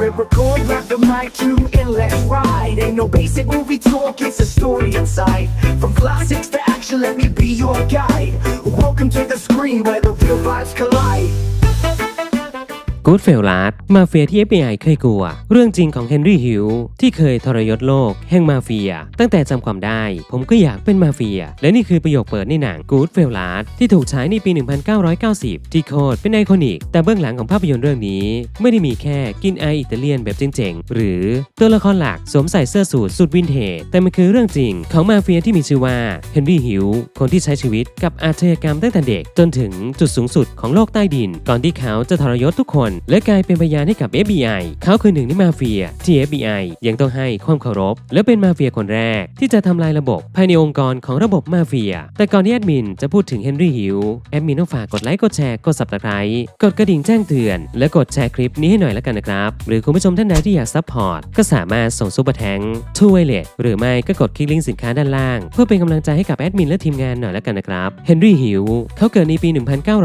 it, record, grab the mic, tune and let's ride. Ain't no basic movie talk, it's a story inside. From classics to action, let me be your guide. Welcome to the screen where the real vibes collide. กูดเฟลลาร์ดมาเฟียที่ FBI เคยกลัว เรื่องจริงของเฮนรี่ฮิวที่เคยทรยศโลกแห่งมาเฟีย ตั้งแต่จำความได้ ผมก็อยากเป็นมาเฟีย และนี่คือประโยคเปิดในหนังกูดเฟลลาร์ดที่ถูกฉายในปี 1990 ที่โคตรเป็นไอคอนิก แต่เบื้องหลังของภาพยนตร์เรื่องนี้ ไม่ได้มีแค่กินไออิตาเลียนแบบเจ๋งๆ หรือตัวละครหลักสวมใส่เสื้อสูทสุดวินเทจแต่มันคือเรื่องจริงของมาเฟียที่มีชื่อว่าเฮนรี่ฮิวคนที่ใช้ชีวิตกับอาชญากรรมตั้งแต่เด็กจนถึงจุดสูงสุดของโลกใต้ดิน ก่อนที่เขาจะทรยศทุกคนและกลายเป็นพยานให้กับ FBI เขาคือหนึ่งในมาเฟียที่ FBI ยังต้องให้ความเคารพ และเป็นมาเฟียคนแรก ที่จะทำลายระบบภายในองค์กรของระบบมาเฟีย แต่ก่อนที่แอดมินจะพูดถึงเฮนรี่ฮิวแอดมินต้องฝากกดไลค์กดแชร์กด subscribe กดกระดิ่งแจ้งเตือน และกดแชร์คลิปนี้ให้หน่อยแล้วกันนะครับ หรือคุณผู้ชมท่านใดที่อยากซัพพอร์ตก็สามารถส่งซุปเปอร์แทงทูเวเลตหรือไม่ก็กดคลิกลิงก์สินค้าด้านล่าง เพื่อเป็นกำลังใจให้กับแอดมินและทีมงานหน่อยแล้วกันนะครับเฮนรี่ฮิวเขาเกิดในปี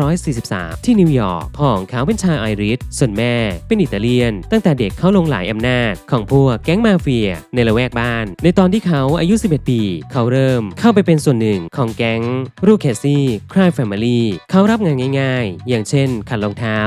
1943 ที่นิวยอร์กพ่อของเขาเป็นชาวไอริชส่วนแม่ เป็นอิตาเลียน ตั้งแต่เด็กเข้าลงหลายอำนาจ ของพวกแก๊งมาเฟีย ในละแวกบ้าน ในตอนที่เขาอายุ 11 ปี เขาเริ่มเข้าไปเป็นส่วนหนึ่งของแก๊งรูเคซี่ครายแฟมิลี่เขารับงานง่าย ๆ อย่างเช่น ขัดรองเท้า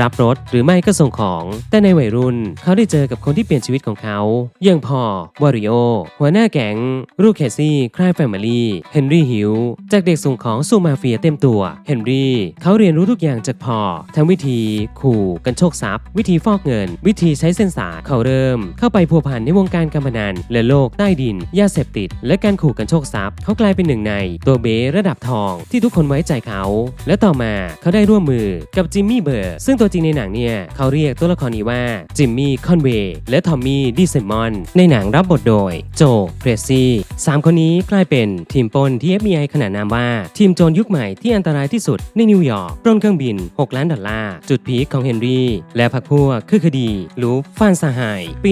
รับรถหรือไม่ก็ส่งของ แต่ในวัยรุ่นเขาได้เจอกับคนที่เปลี่ยนชีวิตของเขาอย่างพอวาริโอหัวหน้าแก๊งรูเคซี่ครายแฟมิลี่เฮนรี่ฮิวจากเด็กส่งของสู่มาเฟียเต็มตัว เฮนรี่เขาเรียนรู้ทุกอย่างจากพอทั้งวิธี ขู่กันโชคทรัพย์ วิธีฟอกเงิน วิธีใช้เส้นสายเขาเริ่ม เข้าไปพัวพันในวงการการพนันและโลกใต้ดิน ยาเสพติด และการขู่กันโชคทรัพย์ เขากลายเป็นหนึ่งใน ตัวเบสระดับทองที่ทุกคนไว้ใจเขา และต่อมาเขาได้ร่วมมือกับจิมมี่เบอร์ซึ่งตัวจริงในหนังเนี่ยเขาเรียกตัวละครนี้ว่าจิมมี่คอนเวย์และทอมมี่ดิเซมอนในหนังรับบทโดยโจเพรสซี่สามคนนี้กลายเป็นทีมปนที่ FBI ขนานนามว่า ทีมโจรยุคใหม่ที่อันตรายที่สุดในนิวยอร์กปล้นเครื่องบิน 6 ล้านดอลลาร์จุดพีคของเฮนรี และพรรคพวกคือคดีลูฟฟานซาไฮปี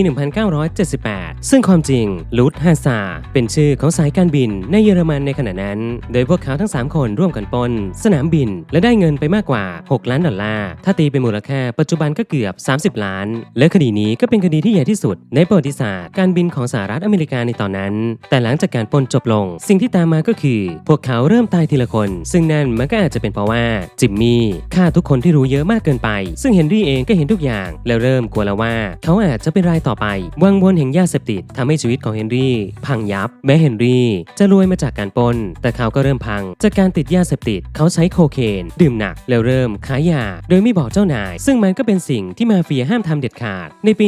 1978 ซึ่งความจริงลูฟฮาซาเป็นชื่อของสายการบินในเยอรมันในขณะนั้น โดยพวกเขาทั้ง 3 คนร่วมกันปนสนามบิน และได้เงินไปมากกว่า 6 ล้านดอลลาร์ ถ้าตีเป็นมูลค่าปัจจุบันก็เกือบ 30 ล้าน และคดีนี้ก็เป็นคดีที่ใหญ่ที่สุด ในประวัติศาสตร์การบินของสหรัฐอเมริกาในตอนนั้น แต่หลังจากการปนจบลง สิ่งที่ตามมาก็คือ พวกเขาเริ่มตายทีละคน ซึ่งนั่นมันก็อาจจะเป็นเพราะว่าจิมมี่ฆ่าทุกคนที่รู้เยอะมากเกินไป ซึ่งเฮนรี่เองก็เห็นทุกอย่าง แล้วเริ่มกลัวแล้วว่า เขาอาจจะเป็นรายต่อไป วังวนแห่งยาเสพติดทำให้ชีวิตของเฮนรี่พังยับ แม้เฮนรี่จะรวยมาจากการปล้น แต่เขาก็เริ่มพัง จากการติดยาเสพติด เขาใช้โคเคน ดื่มหนัก แล้วเริ่มขายยา โดยไม่บอกเจ้านาย ซึ่งมันก็เป็นสิ่งที่มาเฟียห้ามทำเด็ดขาด ในปี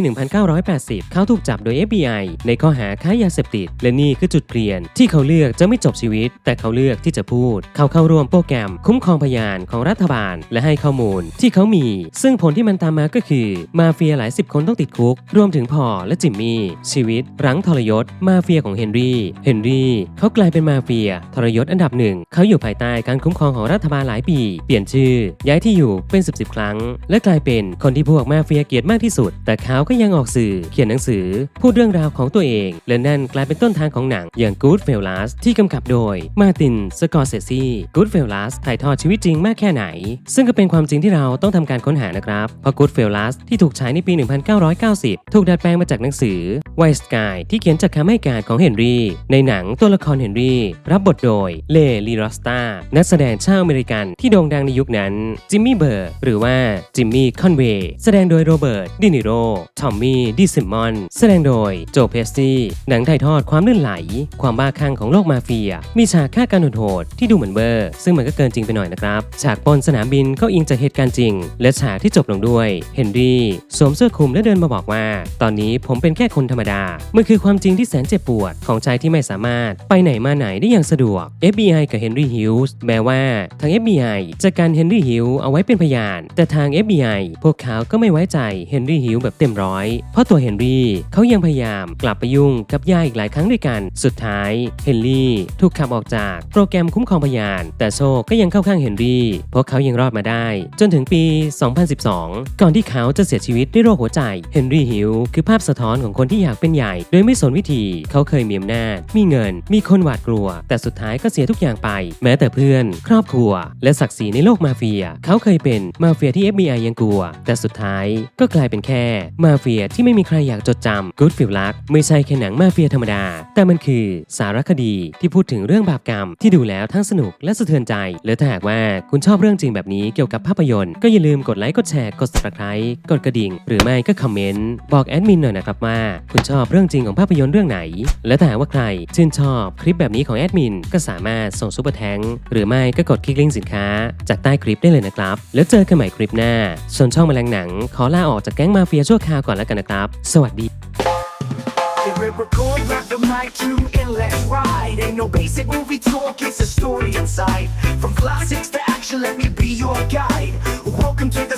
1980 เขาถูกจับโดย FBI ในข้อหาค้ายาเสพติด และนี่คือจุดเปลี่ยน ที่เขาเลือกจะไม่จบชีวิต แต่เขาเลือกที่จะพูด เขาเข้าร่วมโปรแกรม คุ้มครองพยานของรัฐบาล และให้ข้อมูลที่เขามี ซึ่งผผลที่มันตามมาก็คือ มาเฟียหลายสิบคนต้องติดคุก รวมถึงพอและจิมมี่ ชีวิต รั้งทรยศ มาเฟียของเฮนรี่ เฮนรี่เขากลายเป็นมาเฟีย ทรยศอันดับหนึ่ง เขาอยู่ภายใต้การคุ้มครองของรัฐบาลหลายปี เปลี่ยนชื่อ ย้ายที่อยู่เป็นสิบสิบครั้ง และกลายเป็นคนที่พวกมาเฟียเกลียดมากที่สุด แต่เขาก็ยังออกสื่อ เขียนหนังสือ พูดเรื่องราวของตัวเอง และนั่นกลายเป็นต้นทางของหนังอย่าง Goodfellas ที่กำกับโดยมาตินสกอร์เซซี Goodfellas ถ่ายทอดชีวิตจริงมากแค่ไหน ซึ่งก็เป็นความจริงที่เราต้องทำการค้นหานะครับเพราะ Goodfellas ที่ถูกฉายในปี 1990 ถูกดัดแปลงมาจากหนังสือ White Sky ที่เขียนจากคำให้การของเฮนรี่ ในหนังตัวละครเฮนรี่ รับบทโดยเลลีรอสตานักแสดงชาวอเมริกันที่โด่งดังในยุคนั้น จิมมี่เบิร์หรือว่าจิมมี่คอนเวย์แสดงโดยโรเบิร์ตดินิโรทอมมี่ดิซิมอนแสดงโดยโจเพสซี่หนังถ่ายทอดความลื่นไหล ความบ้าคลั่งของโลกมาเฟีย มีฉากฆ่ากันโหดที่ดูเหมือนเบอร์ ซึ่งมันก็เกินจริงไปหน่อยนะครับฉากปนสนามบินก็อิงจากเหตุการณ์จริง และฉากที่จบลงด้วย เฮนรี่สวมเสื้อคลุมและเดินมาบอกว่า ตอนนี้ผมเป็นแค่คนธรรมดา มันคือความจริงที่แสนเจ็บปวดของชายที่ไม่สามารถไปไหนมาไหนได้อย่างสะดวก FBI กับเฮนรี่ฮิลส์แม้ว่าทาง FBI จะกันเฮนรี่ฮิลเอาไว้เป็นพยาน แต่ทาง FBI พวกเขาก็ไม่ไว้ใจเฮนรี่ฮิลแบบเต็มร้อย เพราะตัวเฮนรี่เขายังพยายามกลับไปยุ่งกับยาอีกหลายครั้งด้วยกัน สุดท้ายเฮนรี่ถูกขับออกจากโปรแกรมคุ้มครองพยาน แต่โชคก็ยังเข้าข้างเฮนรี่พราะเขายังรอดมาได้ จนถึงปี2012 ก่อนที่เขาจะเสียชีวิตด้วยโรคหัวใจ เฮนรี่ฮิลคือภาพสะท้อนของคนที่อยากเป็นใหญ่ โดยไม่สนวิธี เขาเคยมีอำนาจ มีเงิน มีคนหวาดกลัว แต่สุดท้ายก็เสียทุกอย่างไป แม้แต่เพื่อน ครอบครัว และศักดิ์ศรีในโลกมาเฟีย เขาเคยเป็นมาเฟียที่ FBI ยังกลัว แต่สุดท้ายก็กลายเป็นแค่ มาเฟียที่ไม่มีใครอยากจดจำ Goodfield ลักไม่ใช่แค่หนังมาเฟียธรรมดา แต่มันคือสารคดีที่พูดถึงเรื่องบาปกรรม ที่ดูแล้วทั้งสนุกและสะเทือนใจและถ้าหากว่าคุณชอบเรื่องจริงแบบนี้เกี่ยวกับภาพยนตร์ก็อย่าลืมกดไลค์กดแชชร์ กด subscribe กดกระดิ่ง หรือไม่ก็คอมเมนต์ บอกแอดมินหน่อยนะครับว่า คุณชอบเรื่องจริงของภาพยนตร์เรื่องไหน และถ้าหากว่าใครชื่นชอบคลิปแบบนี้ของแอดมิน ก็สามารถส่งซุปเปอร์แทงหรือไม่ก็กดคลิกลิงก์สินค้า จากใต้คลิปได้เลยนะครับ แล้วเจอกันใหม่คลิปหน้าส่วนช่องแมลงหนัง ขอลาออกจากแก๊งมาเฟียชั่วคราวก่อนแล้วกันนะครับ สวัสดี Hit record, grab the mic, tune in, let's ride. Ain't no basic movie talk, it's a story inside. From classics to action, let me be your guide. Welcome to the